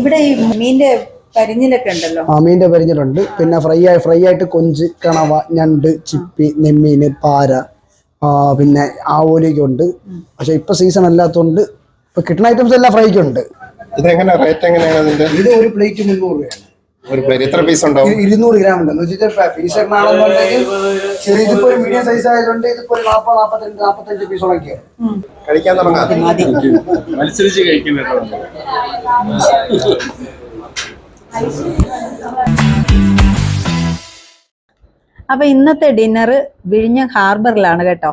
ഇവിടെ ഈ മീന്റെ പരിഞ്ഞിലൊക്കെ ഉണ്ടല്ലോ? ആ മീന്റെ പരിഞ്ഞിലുണ്ട്. പിന്നെ ഫ്രൈ ആയി ഫ്രൈ ആയിട്ട് കൊഞ്ച് കണവ ഞണ്ട് ചിപ്പി നെമ്മീൻ പാര പിന്നെ ആവോലിയൊക്കെ ഉണ്ട്. പക്ഷെ ഇപ്പൊ സീസൺ അല്ലാത്തതുകൊണ്ട് ഇപ്പൊ കിട്ടുന്ന ഐറ്റംസ് എല്ലാം ഫ്രൈക്കുണ്ട് ഇതെങ്ങനെ റേറ്റ് എങ്ങനെയാണ് ഇത് ഒരു പ്ലേറ്റ് മുന്നൂറ് രൂപയാണ്. ഒരു എത്ര പീസ് ഉണ്ടാവും? ഇരുന്നൂറ് ഗ്രാം ഉണ്ട്. എന്ന് വെച്ചാൽ പീസ് ആണെന്നുണ്ടെങ്കിൽ ചെറിയ ഇതിപ്പോ ഒരു മീഡിയം സൈസ് ആയതുകൊണ്ട് ഇതിപ്പോ ഒരു നാൽപ്പത് നാൽപ്പത്തിരണ്ട് നാൽപ്പത്തഞ്ച് പീസോളൊക്കെയാണ് കഴിക്കാൻ തുടങ്ങാം. മതി. മത്സരിച്ച് കഴിക്കുന്നുണ്ടോ അപ്പൊ ഇന്നത്തെ ഡിന്നർ വിഴിഞ്ഞ ഹാർബറിലാണ് കേട്ടോ.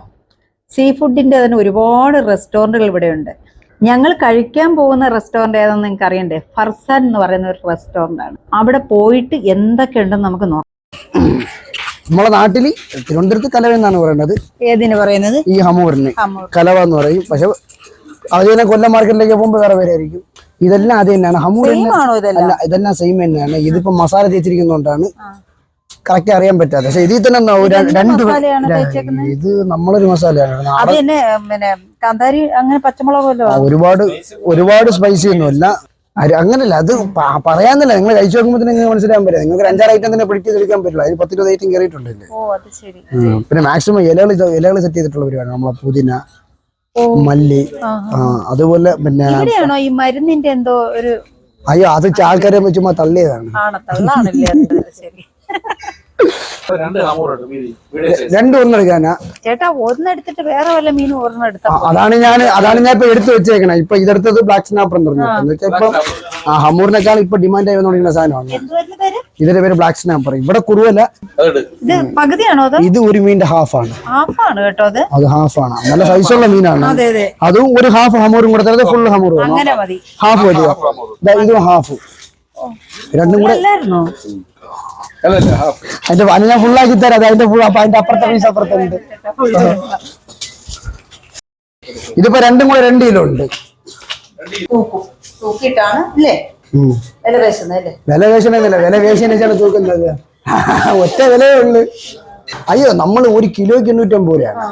സീ ഫുഡിന്റെ തന്നെ ഒരുപാട് റെസ്റ്റോറന്റുകൾ ഇവിടെ ഉണ്ട് ഞങ്ങൾ കഴിക്കാൻ പോകുന്ന റെസ്റ്റോറന്റ് ഏതാന്ന് നിങ്ങൾക്ക് അറിയണ്ടേ? ഫർസാൻ എന്ന് പറയുന്ന ഒരു റെസ്റ്റോറന്റ് ആണ്. അവിടെ പോയിട്ട് എന്തൊക്കെ ഉണ്ടെന്ന് നമുക്ക് നോക്കാം. നമ്മളെ നാട്ടിൽ തിരുവനന്തപുരത്ത് കലവ എന്നാണ് പറയുന്നത്. ഏതിന് പറയുന്നത്? ഈ ഹമൂറിന്. കലവ എന്ന് പറയും. പക്ഷെ അത് തന്നെ കൊല്ലം മാർക്കറ്റിലേക്ക് പോകുമ്പോൾ വേറെ പേരായിരിക്കും. ഇതെല്ലാം അത് തന്നെയാണ്. ഹമൂർ അല്ല ഇതെല്ലാം സെയിം തന്നെയാണ്. ഇതിപ്പോ മസാല തേച്ചിരിക്കുന്നോണ്ടാണ് കറക്റ്റ് അറിയാൻ പറ്റാതെ പക്ഷെ ഇതിൽ തന്നെ രണ്ട്? ഇത് നമ്മളൊരു മസാലയാണ്. അത് നാടൻ തന്നെ പിന്നെ കാന്താരി അങ്ങനെ ഒരുപാട് ഒരുപാട് സ്പൈസി ഒന്നുമില്ല അങ്ങനല്ല അത് പറയാന്നല്ല നിങ്ങൾ കഴിച്ചു നോക്കുമ്പോൾ നിങ്ങൾക്ക് മനസ്സിലാക്കാൻ പറ്റില്ല നിങ്ങൾക്ക് അഞ്ചാറ് ഐറ്റം തന്നെ പിടിച്ച് കഴിക്കാൻ പറ്റില്ല അതിന് പത്തിരുപത് ഐറ്റം കയറിയിട്ടുണ്ടല്ലേ പിന്നെ മാക്സിമം ഇലകൾ ഇലകൾ സെറ്റ് ചെയ്തിട്ടുള്ള പരിപാടി നമ്മളെ പുതിന മല്ലി അതുപോലെ പിന്നെ ഈ മരുന്നിന്റെ എന്തോ ഒരു അയ്യോ അത് ചാൾക്കാരെ ചുമ്മാ തള്ളിയതാണ്. അത് ശരി. രണ്ട് ഒന്നെടുക്കാനാ ചേട്ടാ ഒന്നെടുത്തിട്ട് വേറെ വല്ല മീനും ഒരെണ്ണം എടുത്താ അതാണ് ഞാൻ അതാണ് ഞാൻ ഇപ്പൊ എടുത്തു വെച്ചേക്കണേ. ഇപ്പൊ ഇതെടുത്തത് ബ്ലാക്ക് സ്നാപ്പർ എന്ന് പറഞ്ഞു. എന്ന് ഇപ്പൊ ആ ഹമൂറിനേക്കാൾ ഇപ്പൊ ഡിമാൻഡ് ആയി തുടങ്ങുന്ന സാധനമാണ്. ഇതിന്റെ പേര് ബ്ലാക്ക് സ്നാപ്പർ ഇവിടെ കുറുവല്ല. ഇത് പകുതിയാണോ ഇത് ഒരു മീനിന്റെ ഹാഫ് ആണ്. ഹാഫാണ് കേട്ടോ അത്. അത് ഹാഫ് ആണ്. നല്ല സൈസുള്ള മീനാണ്. അതെ ഒരു ഹാഫ് ഹമൂറും കൂടെ തരുന്നത് ഫുൾ ഹമൂർ വേണം അങ്ങനെ മതി. ഹാഫ് മതി. ഇതും ഹാഫ് രണ്ടും കൂടെ അതിന്റെ പണി ഞാൻ ഫുള്ളാക്കി ആക്കി തരാം. അത് അതിന്റെ ഫുൾ അപ്പൊ അതിന്റെ അപ്പുറത്തെ പീസ് അപ്പുറത്തുണ്ട് ഇതിപ്പോ രണ്ടും കൂടെ രണ്ട് കിലോ ഉണ്ട്. വില വേശനല്ല വില വേഷനെച്ചാണ് തൂക്കുന്നത്. ഒറ്റ വിലയേ ഉള്ളു. അയ്യോ നമ്മൾ ഒരു കിലോയ്ക്ക് എണ്ണൂറ്റമ്പത് രൂപയാണ്.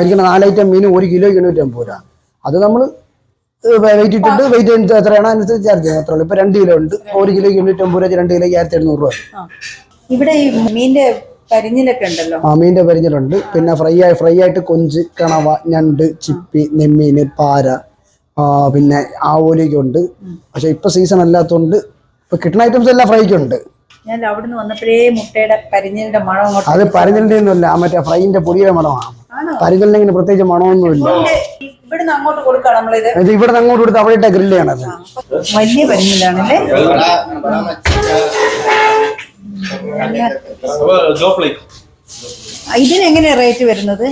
ഇരിക്കുന്ന നാലൈറ്റം മീൻ ഒരു കിലോയ്ക്ക് എണ്ണൂറ്റമ്പത് രൂപ അത് നമ്മൾ വെയിറ്റ് ഇട്ടിട്ട് വെയിറ്റ് എത്രയാണ് അനുസരിച്ച് ചാർജ് ചെയ്യാൻ അത്രേ ഉള്ളൂ. ഇപ്പൊ രണ്ട് കിലോ ഉണ്ട്. ഒരു കിലോയ്ക്ക് എണ്ണൂറ്റമ്പത് രൂപ രണ്ട് കിലോയ്ക്ക് ആയിരത്തി എഴുന്നൂറ് രൂപ. ഇവിടെ ഈ മീന്റെ പരിഞ്ഞിലൊക്കെ ഉണ്ടല്ലോ? ആ മീന്റെ പരിഞ്ഞിലുണ്ട്. പിന്നെ ഫ്രൈ ആയി ഫ്രൈ ആയിട്ട് കൊഞ്ച് കണവ ഞണ്ട് ചിപ്പി നെമ്മീൻ പാര പിന്നെ ആവോലിയൊക്കെ ഉണ്ട്. പക്ഷെ ഇപ്പൊ സീസൺ അല്ലാത്തതുകൊണ്ട് ഇപ്പൊ കിട്ടുന്ന ഐറ്റംസ് എല്ലാം ഫ്രൈക്കുണ്ട് ഞാൻ അവിടുന്ന് വന്നപ്പോഴേ മുട്ടയുടെ മണം അത് പരിഞ്ഞലിന്റെ ഒന്നുമില്ല മറ്റേ ഫ്രൈന്റെ പൊടിയുടെ മണമാണ്. പരിഞ്ഞലിന് പ്രത്യേകിച്ച് മണമൊന്നുമില്ല. അങ്ങോട്ട് കൊടുക്കാം നമ്മളിത്. ഇത് ഇവിടെ അങ്ങോട്ട് കൊടുത്ത് അവിടെ ഇട്ട ഗ്രില്ല് ചെയ്യണത് വലിയ പരിഞ്ഞിലാണല്ലേ ഇതിനെങ്ങനെ റേറ്റ് വരുന്നത്?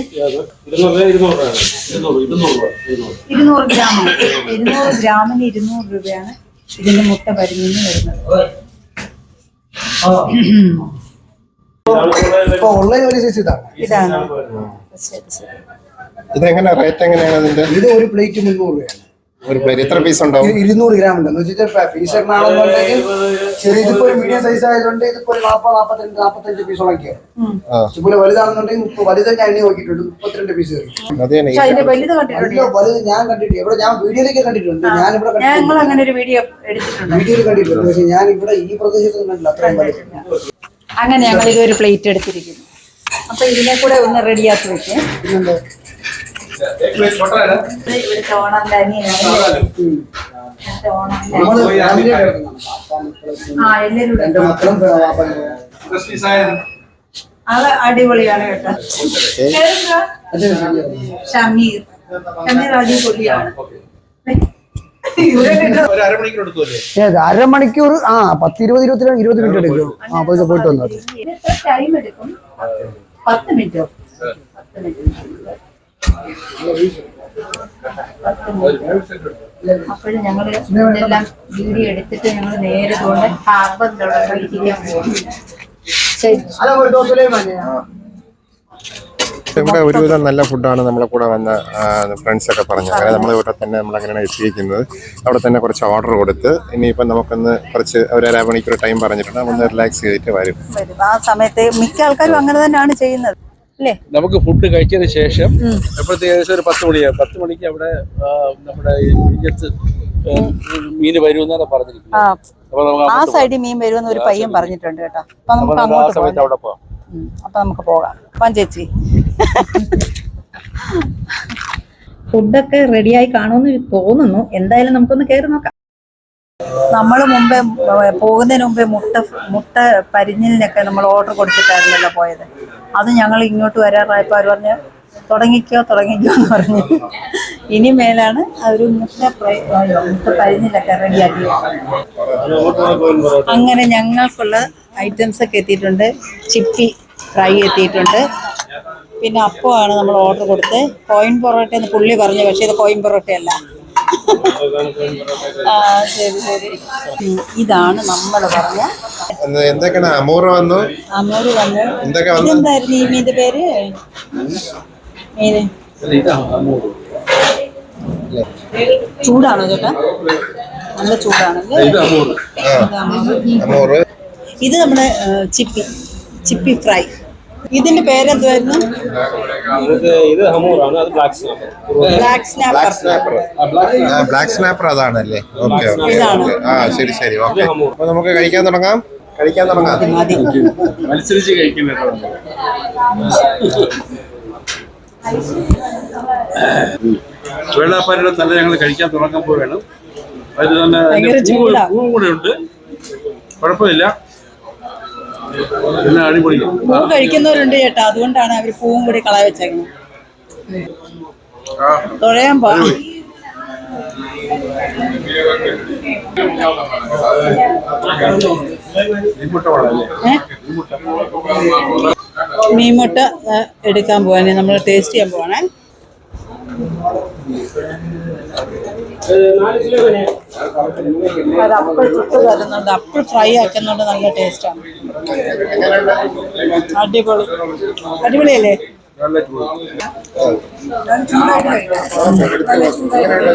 ഇരുന്നൂറ് ഗ്രാം ഇരുന്നൂറ് ഗ്രാമിന് ഇരുന്നൂറ് രൂപയാണ് ഇതിന്റെ മുട്ട പരിഞ്ഞിന് വരുന്നത്. ഇപ്പൊ ഉള്ള ഒരു ചേച്ചി ഇതാണ്. ഇതാണ്. ശരി ശരി. ഇതെങ്ങനെ റേറ്റ് എങ്ങനെയാണ് അതിന്റെ? ഇത് ഒരു പ്ലേറ്റ് മുന്നൂറ് രൂപയാണ്. ഒരു പ്ലേറ്റ് എത്ര പീസ് ഉണ്ടാവും? ഇത് ഇരുന്നൂറ് ഗ്രാം ഉണ്ട്. എന്ന് വെച്ചാൽ പീസ് ആണെന്നുണ്ടെങ്കിൽ ചെറിയ ഇതിപ്പോ ഒരു മീഡിയം സൈസ് ആയതുകൊണ്ട് ഇതിപ്പോ ഒരു നാൽപ്പത് നാൽപ്പത്തഞ്ച് പീസോളൊക്കെയാണ് ഉം. ഇതുപോലെ വലുതാണെന്നുണ്ടെങ്കിൽ മുപ്പത്. വലുത് ഞാൻ എണ്ണി നോക്കിയിട്ടുണ്ട്. മുപ്പത്തിരണ്ട് പീസ് വലുത് കണ്ടിട്ടുണ്ട്. ഞാൻ കണ്ടിട്ട് ഇവിടെ ഞാൻ വീഡിയോയിലേക്ക് കണ്ടിട്ടുണ്ട്. ഞാൻ ഇവിടെ ഞങ്ങൾ കണ്ടിട്ടുണ്ട് ഒരു വീഡിയോയിൽ കണ്ടിട്ടുണ്ട്. പക്ഷെ ഞാൻ ഇവിടെ ഈ പ്രദേശത്ത് കണ്ടില്ല അത്രയും അങ്ങനെ ഞങ്ങൾ ഇതൊരു പ്ലേറ്റ് എടുത്തിരിക്കുന്നു അപ്പൊ ഇതിനെ കൂടെ ഒന്ന് റെഡിയാക്കി വെക്കും. ഇവിടുത്തെ ഓണറിന്റെ അനിയനാണ് ആ എല്ലാരും അത് അടിപൊളിയാണ് കേട്ടോ. ഷമീർ. ഷമീർ അടിപൊളിയാണ്. അരമണിക്കൂർ ആ പത്ത് ഇരുപത് ഇരുപത്തിരണ്ട് ഇരുപത് മിനിറ്റ് എടുക്കും. ആ പോയിട്ട് വന്നു ടൈം എടുക്കും. പത്ത് മിനിറ്റോ പത്ത് മിനിറ്റ് അപ്പോഴും ഞങ്ങൾ ഇതെല്ലാം വീഡിയോ എടുത്തിട്ട് ഞങ്ങൾ നേരെ കൊണ്ട് ഹാർബറിലുള്ള ഇരിക്കാൻ പോകും ശരി. ഇവിടെ ഒരുവിധം നല്ല ഫുഡാണ് നമ്മളെ കൂടെ വന്ന ഫ്രണ്ട്സ് ഒക്കെ പറഞ്ഞു. അങ്ങനെ നമ്മൾ ഇവിടെ തന്നെ നമ്മൾ അങ്ങനെയാണ് എത്തിയിരിക്കുന്നത്. അവിടെ തന്നെ കുറച്ച് ഓർഡർ കൊടുത്ത് ഇനിയിപ്പം നമുക്കൊന്ന് കുറച്ച് ഒരു അര മണിക്കൂർ ടൈം പറഞ്ഞിട്ടുണ്ട്. ഒന്ന് റിലാക്സ് ചെയ്തിട്ട് വരും. വരും. ആ സമയത്ത് മിക്ക ആൾക്കാരും അങ്ങനെ തന്നെയാണ് ചെയ്യുന്നത്. നമുക്ക് ഫുഡ് കഴിച്ചതിന് ശേഷം എപ്പോഴത്തെ ഏകദേശം ഒരു പത്ത് മണിയാണ് പത്ത് മണിക്ക് അവിടെ നമ്മുടെ മീന് വരുമെന്നാണ് പറഞ്ഞിരിക്കുന്നത്. ആ. നമുക്ക് ആ സൈഡിൽ മീൻ വരുമെന്ന് ഒരു പയ്യൻ പറഞ്ഞിട്ടുണ്ട് കേട്ടോ. അപ്പൊ നമുക്ക് അങ്ങോട്ട് പോകാം. അപ്പൊ നമുക്ക് പോകാം. അപ്പം ചേച്ചി ഫുഡൊക്കെ റെഡിയായി കാണുമെന്ന് തോന്നുന്നു. എന്തായാലും നമുക്കൊന്ന് കയറി നോക്കാം. നമ്മൾ മുമ്പേ പോകുന്നതിന് മുമ്പേ മുട്ട മുട്ട പരിഞ്ഞിലിനൊക്കെ നമ്മൾ ഓർഡർ കൊടുത്തിട്ടായിരുന്നല്ലോ പോയത്. അത് ഞങ്ങൾ ഇങ്ങോട്ട് വരാറായപ്പോൾ അവർ പറഞ്ഞ് തുടങ്ങിക്കോ തുടങ്ങിക്കോ എന്ന് പറഞ്ഞു. ഇനി മേലാണ് അവർ മുട്ട മുട്ട പരിഞ്ഞിലൊക്കെ റെഡിയാക്കി. അങ്ങനെ ഞങ്ങൾക്കുള്ള ഐറ്റംസ് ഒക്കെ എത്തിയിട്ടുണ്ട്. ചിപ്പി ഫ്രൈ എത്തിയിട്ടുണ്ട്. പിന്നെ അപ്പമാണ് നമ്മൾ ഓർഡർ കൊടുത്ത് കോയിൻ പൊറോട്ട എന്ന് പുള്ളി പറഞ്ഞു പക്ഷേ ഇത് കോയിൻ പൊറോട്ടയല്ല. ആ ശരി ശരി. ഇതാണ് നമ്മൾ പറഞ്ഞ. എന്ത് എന്തൊക്കെയാണ്? അമൂറ വന്നു. അമൂറ് വന്നു. എന്തൊക്കെ വന്നു? ഇതെന്തായിരുന്നു ഈ മീന്റെ പേര്? മീന്. ചൂടാണോ ചേട്ടാ? നല്ല ചൂടാണല്ലേ? ഇത് നമ്മുടെ ചിപ്പി ചിപ്പി ഫ്രൈ. ഇതിന്റെ പേരെന്തുവായിരുന്നു? ഇത് ഇത് ഹമൂറാണ് അത് black snap black snapper black snapper അതാണല്ലേ. ഓക്കെ? ആ ശരി ശരി ഓക്കെ അപ്പൊ നമുക്ക് കഴിക്കാൻ തുടങ്ങാം. കഴിക്കാൻ തുടങ്ങാം. മതി മത്സരിച്ച് കഴിക്കുന്നുണ്ടോ വെള്ളാപ്പാരുടെ തല ഞങ്ങൾ കഴിക്കാൻ തുടങ്ങാൻ പോവുകയാണ് അതിൽ തന്നെ. പൂവും കൂടെ ഉണ്ട്. കുഴപ്പമില്ല. എല്ലാം അടിപൊളി. പൂ കഴിക്കുന്നവരുണ്ട് ചേട്ടാ. അതുകൊണ്ടാണ് അവർ പൂവും കൂടി കളയ വെച്ചേക്കുന്നത്. തുഴയാൻ പോ മീൻമുട്ട? എടുക്കാൻ പോവാനെ നമ്മൾ ടേസ്റ്റ് ചെയ്യാൻ പോവാണേ. തരുന്നുണ്ട് അപ്പിൾ ഫ്രൈ ആക്കുന്നുണ്ട് നല്ല ടേസ്റ്റാണ് അടിപൊളി. അടിപൊളിയല്ലേ?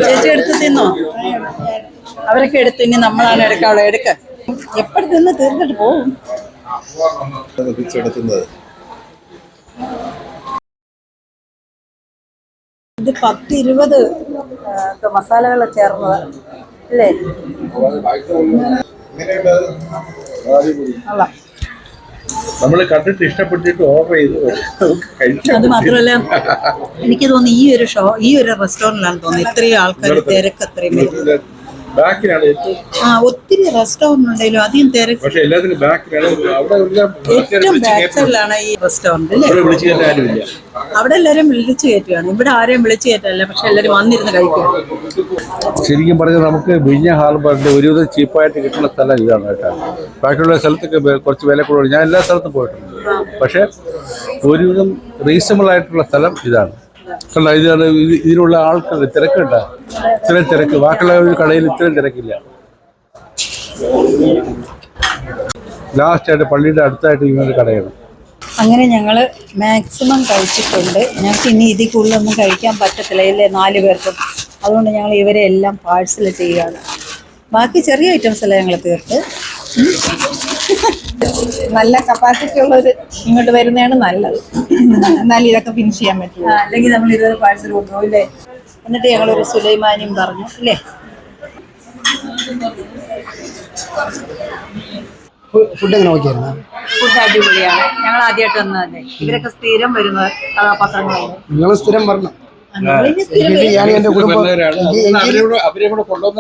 ചേച്ചി എടുത്ത് തിന്നോ? അവരൊക്കെ എടുത്ത് ഇനി നമ്മളാണ് എടുക്കാവുള്ളത് എടുക്ക. എപ്പോഴും തിന്ന് തീർന്നിട്ട് പോവും. ഇത് പത്ത് ഇരുപത് മസാലകൾ ചേർന്നത്. അല്ലേ? നമ്മൾ കണ്ടിട്ട് ഇഷ്ടപ്പെട്ടിട്ട് ഓർഡർ ചെയ്ത് അത് മാത്രമല്ല എനിക്ക് തോന്നുന്നു ഈ ഒരു ഷോ ഈ ഒരു റെസ്റ്റോറന്റിലാണ് തോന്നുന്നത് ഇത്രയും ആൾക്കാർ തിരക്ക് അത്രയും ബാക്കിലാണ് ഏറ്റവും ആ ഒത്തിരി റെസ്റ്റോറന്റ് ഉണ്ടെങ്കിലും അധികം തിരക്ക് പക്ഷെ എല്ലാത്തിനും ബാക്കിലാണ്. ഏറ്റവും ബാക്ക് സൈഡിലാണ് ഈ റെസ്റ്റോറന്റ് അല്ലേ? വിളിച്ചു കയറ്റാൻ ആരുമില്ല അവിടെ എല്ലാവരും വിളിച്ചു കയറ്റുകയാണ് ഇവിടെ ആരെയും വിളിച്ചു കയറ്റല്ല പക്ഷെ എല്ലാവരും വന്നിരുന്ന് കഴിക്കും. ശരിക്കും പറഞ്ഞാൽ നമുക്ക് വിഴിഞ്ഞ ഹാർബറിന്റെ ഒരുവിധം ചീപ്പായിട്ട് കിട്ടുന്ന സ്ഥലം ഇതാണ് കേട്ടോ. ബാക്കിയുള്ള സ്ഥലത്തൊക്കെ വെ- കുറച്ച് വില കൂടുതൽ. ഞാൻ എല്ലാ സ്ഥലത്തും പോയിട്ടുണ്ട്. പക്ഷേ ഒരുവിധം റീസണബിൾ ആയിട്ടുള്ള സ്ഥലം ഇതാണ്. കണ്ട ഇതാണ് ഇത് ഇതിനുള്ള ആൾക്കാർ തിരക്കുണ്ട. ഇത്രയും തിരക്ക്. ബാക്കിയുള്ള കടയിൽ ഇത്രയും തിരക്കില്ല. ലാസ്റ്റായിട്ട് പള്ളിയുടെ അടുത്തായിട്ട് ഇങ്ങനെ കടയാണ്. അങ്ങനെ ഞങ്ങൾ മാക്സിമം കഴിച്ചിട്ടുണ്ട്. ഞങ്ങൾക്ക് ഇനി ഇതിൽ കൂടുതലൊന്നും കഴിക്കാൻ പറ്റത്തില്ല. ഇല്ലേ നാല് പേർക്കും. അതുകൊണ്ട് ഞങ്ങൾ ഇവരെ എല്ലാം പാഴ്സൽ ചെയ്യുകയാണ്. ബാക്കി ചെറിയ ഐറ്റംസ് എല്ലാം ഞങ്ങൾ തീർത്ത്. നല്ല കപ്പാസിറ്റി ഉള്ളവർ ഇങ്ങോട്ട് വരുന്നതാണ് നല്ലത്. എന്നാൽ ഇതൊക്കെ ഫിനിഷ് ചെയ്യാൻ പറ്റുള്ളൂ. അല്ലെങ്കിൽ നമ്മൾ ഇരുപത് പാഴ്സൽ കൊണ്ടുപോകും അല്ലേ എന്നിട്ട് ഞങ്ങളൊരു സുലൈമാനിയും പറഞ്ഞു അല്ലേ ഫുഡ് എങ്ങനെ നോക്കിയായിരുന്നു ഫുഡ് അടിപൊളിയാണ്. ഞങ്ങൾ ആദ്യമായിട്ട് വന്നതല്ലേ ഇവരൊക്കെ സ്ഥിരം വരുന്ന കഥാപാത്രങ്ങളാണ് നിങ്ങൾ സ്ഥിരം പറഞ്ഞു കുടുംബം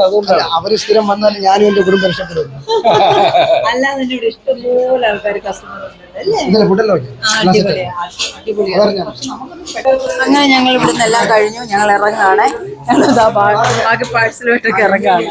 അതുകൊണ്ട് എനിക്ക് അവരെ സ്ഥിരം വന്നാൽ ഞാനും എന്റെ കുടുംബം രക്ഷപ്പെടും. അങ്ങനെ ഞങ്ങൾ ഇവിടുന്ന് എല്ലാം കഴിഞ്ഞു. ഞങ്ങൾ ഇറങ്ങാണ് ഞങ്ങൾ ബാക്കി പാഴ്സലുമായിട്ടൊക്കെ ഇറങ്ങുകയാണ്.